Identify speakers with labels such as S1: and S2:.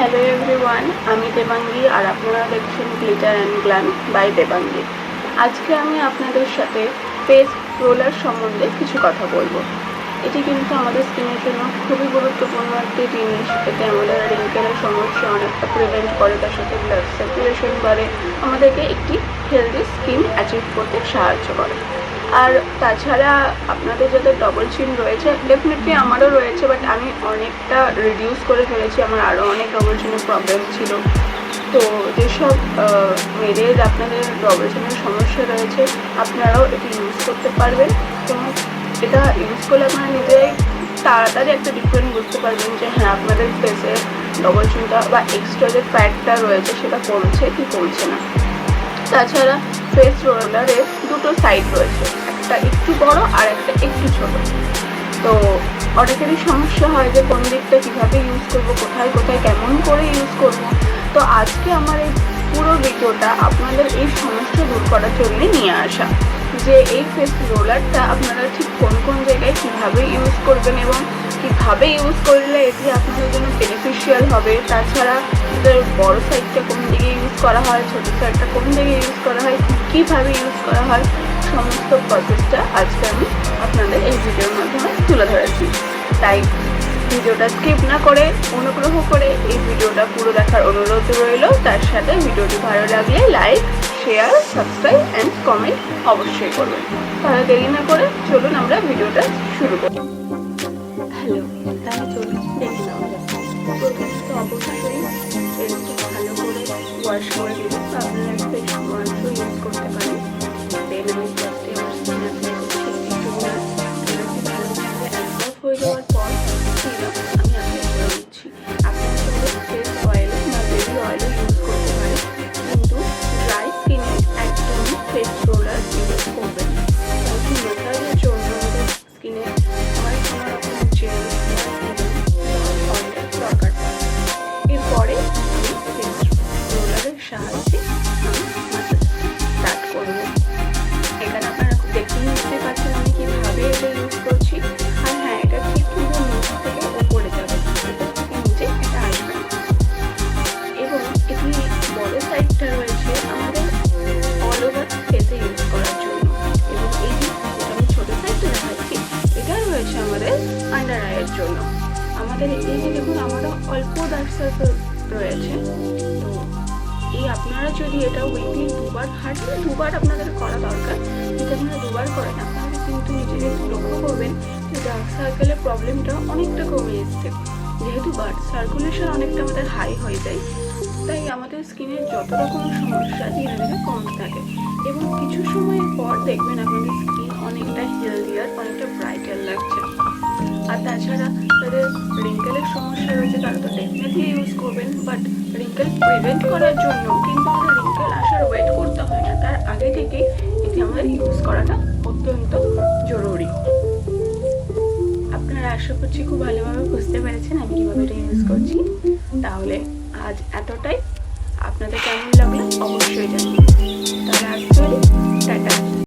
S1: Hello everyone, আমি দেবাঙ্গী আর আপনারা দেখছেন glitter and glam by Debangi. আজকে আমি আপনাদের সাথে ফেস রোলার সম্বন্ধে কিছু কথা বলব। এটি কিন্তু আমাদের স্কিনের জন্য খুবই গুরুত্বপূর্ণ একটি জিনিস। এতে আমাদের রিঙ্কেলের সমস্যা অনেকটা প্রিভেন্ট করে, তার সাথে ব্লাড সার্কুলেশন বাড়ে। আমাদেরকে একটি হেলদি স্কিন অ্যাচিভ করতে সাহায্য করে। আর তাছাড়া আপনাদের যাদের ডবল চিন রয়েছে ডেফিনেটলি আমারও রয়েছে বাট আমি অনেকটা রিডিউস করে ফেলেছি। আমার আরও অনেক ডবল চিনের প্রবলেম ছিল। তো যেসব মেয়েদের আপনাদের ডবল চিনের সমস্যা রয়েছে, আপনারাও এটি ইউজ করতে পারবেন। এবং এটা ইউজ করলে আপনারা নিজেরাই তাড়াতাড়ি একটা ডিফারেন্ট বুঝতে পারবেন যে হ্যাঁ আপনাদের ফেসে ডবল চিনটা বা এক্সট্রা যে ফ্যাটটা রয়েছে, সেটা কমছে কি কমছে না। তাছাড়া ফেস রোলারের দুটো সাইড রয়েছে। একটা একটু বড় আর একটা একটু ছোট। তো অনেকেরই সমস্যা হয় যে কোন দিকটা কীভাবে ইউজ করব, কোথায় কোথায়, কেমন করে ইউজ করব। তো আজকে আমার এই পুরো ভিডিওটা আপনাদের এই সমস্যা দূর করার জন্য নিয়ে আসা। যে এই ফেস রোলারটা আপনারা ঠিক কোন কোন জায়গায় কীভাবে ইউজ করবেন এবং কীভাবে ইউজ করলে এটি আপনাদের জন্য বেনিফিশিয়াল হবে, তাছাড়া এটার বড় সাইডটা কোন দিকে ইউজ করা হয়, ছোটো সাইডটা কোন দিকে ইউজ করা হয় কীভাবে ইউজ করা হয়, সমস্ত প্রসেসটা আজকে আমি আপনাদের এই ভিডিওর মাধ্যমে তুলে ধরেছি। তাই ভিডিওটা স্কিপ না করে, অনুগ্রহ করে এই ভিডিওটা পুরো দেখার অনুরোধ রইল। তার সাথে ভিডিওটি ভালো লাগলে like share subscribe and comment অবশ্যই করবেন। তাহলে দেরি না করে চলুন আমরা ভিডিওটা শুরু করি। ওয়াশ করতে পারেন আমাদের এই দেখুন, আমারও অল্প ডার্ক সার্কেল রয়েছে। তো এই আপনারা যদি এটা উইকলি দুবার হাঁটলে দুবার আপনাদের করা দরকার। যদি আপনারা দুবার করেন, আপনারা কিন্তু নিজেদের লক্ষ্য করবেন যে ডার্ক সার্কেলের প্রবলেমটা অনেকটা কমে এসছে। যেহেতু ব্লাড সার্কুলেশন অনেকটা আমাদের হাই হয়ে যায়। তাই আমাদের স্কিনের যত রকম সমস্যা ধীরে ধীরে কমতে থাকে। এবং কিছু সময়ের পর দেখবেন আপনাদের স্কিন অনেকটা হেলদিয়ার অনেকটা ব্রাইটার লাগছে বাট রিঙ্কেল প্রিভেন্ট করার জন্য কিন্তু আমাদের রিঙ্কেল আসার ওয়েট করতে হয় না। তার আগে থেকেই এটি আমাদের ইউজ করাটা অত্যন্ত জরুরি। আপনারা আশা করছি খুব ভালোভাবে বুঝতে পেরেছেন আমি কীভাবে এটা ইউজ করছি। তাহলে আজ এতটাই। আপনাদের কেমন লাগল অবশ্যই জানিয়ে